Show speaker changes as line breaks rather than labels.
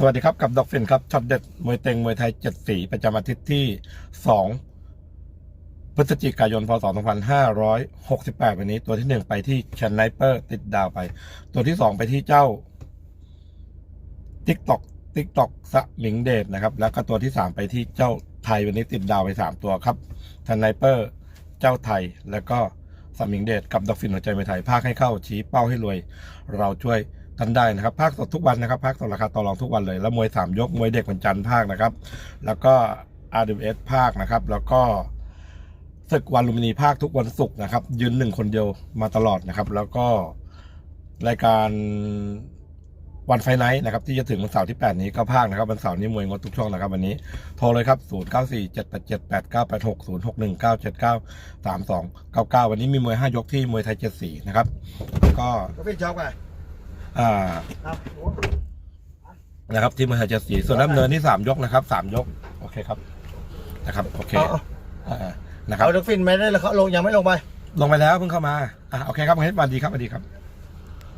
สวัสดีครับ กับดอกฟินครับช็อตเด็ดมวยเต็งมวยไทยเจ็ดสีประจำอาทิตย์ที่สองพฤศจิกายนพศ2568 วันนี้ ตัวที่หนึ่งไปที่ชนไนเปอร์ติดดาวไป ตัวที่สองไปที่เจ้าติ๊กตอกติ๊กตอกสมิงเดชนะครับ แล้วก็ตัวที่สามไปที่เจ้าไทยวันนี้ติดดาวไปสามตัวครับชนไนเปอร์ เจ้าไทยแล้วก็สมิงเดชกับดอกฟินหัวใจมวยไทยภาคให้เข้าชี้เป้าให้รวย เราช่วย ท่านได้นะครับภาคสดทุกวันนะครับภาคสดราคาต่อรองทุกวันเลย แล้วมวยสามยกมวยเด็กวันจันทร์ภาคนะครับ แล้วก็ RWS ภาคนะครับ แล้วก็ศึกวันลุมพินีภาคทุกวันศุกร์นะครับ ยืนหนึ่งคนเดียวมาตลอดนะครับ แล้วก็รายการวันไฟไนท์นะครับที่จะถึงวันเสาร์ที่ 8 นี้ก็ภาคนะครับวันเสาร์นี้มวยงดทุกช่องนะครับวันนี้โทรเลยครับ 0 9 4 7 8 7 8 9 8 6 0 6 1 9 7 9 3 2 9 9 วันนี้มีมวย 5 ยกที่มวยไทย7สีนะครับ ก็
ก็เป็นช็อกไป
นะครับ ที่มหาจักรีส่วนน้ำเนินที่สามยกนะครับสามยก โอเคครับ นะครับ โอเค
เอา
อ่านะครับ
เอาด็อกฟินไม่ได้แล้วเขาลงยังไม่ลงไป
ลงไปแล้วเพิ่งเข้ามาอ่าโอเคครับงั้นสวัสดีครับสวัสดีครับ